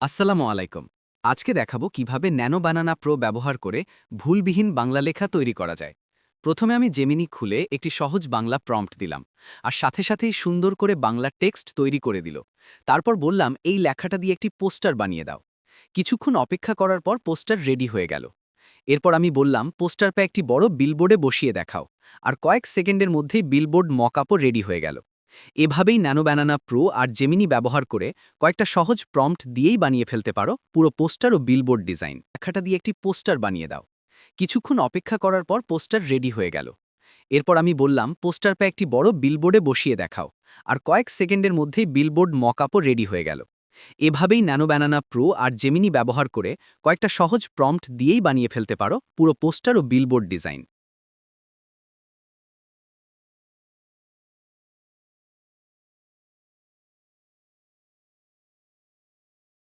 আসসালামু আলাইকুম। আজকে দেখাবো কীভাবে ন্যানো বানানা প্রো ব্যবহার করে ভুলবিহীন বাংলা লেখা তৈরি করা যায়। প্রথমে আমি জেমিনি খুলে একটি সহজ বাংলা প্রম্পট দিলাম, আর সাথে সাথেই সুন্দর করে বাংলা টেক্সট তৈরি করে দিল। তারপর বললাম, এই লেখাটা দিয়ে একটি পোস্টার বানিয়ে দাও। কিছুক্ষণ অপেক্ষা করার পর পোস্টার রেডি হয়ে গেল। এরপর আমি বললাম, পোস্টার পে একটি বড় বিলবোর্ডে বসিয়ে দেখাও। আর কয়েক সেকেন্ডের মধ্যেই বিলবোর্ড মকআপও রেডি হয়ে গেল। এভাবেই ন্যানো ব্যানানা প্রো আর জেমিনি ব্যবহার করে কয়েকটা সহজ প্রম্পট দিয়েই বানিয়ে ফেলতে পারো পুরো পোস্টার ও বিলবোর্ড ডিজাইন। লেখাটা দিয়ে একটি পোস্টার বানিয়ে দাও। কিছুক্ষণ অপেক্ষা করার পর পোস্টার রেডি হয়ে গেল। এরপর আমি বললাম, পোস্টার পে একটি বড় বিলবোর্ডে বসিয়ে দেখাও। আর কয়েক সেকেন্ডের মধ্যেই বিলবোর্ড মকআপও রেডি হয়ে গেল। এভাবেই ন্যানো ব্যানানা প্রো আর জেমিনি ব্যবহার করে কয়েকটা সহজ প্রম্পট দিয়েই বানিয়ে ফেলতে পারো পুরো পোস্টার ও বিলবোর্ড ডিজাইন।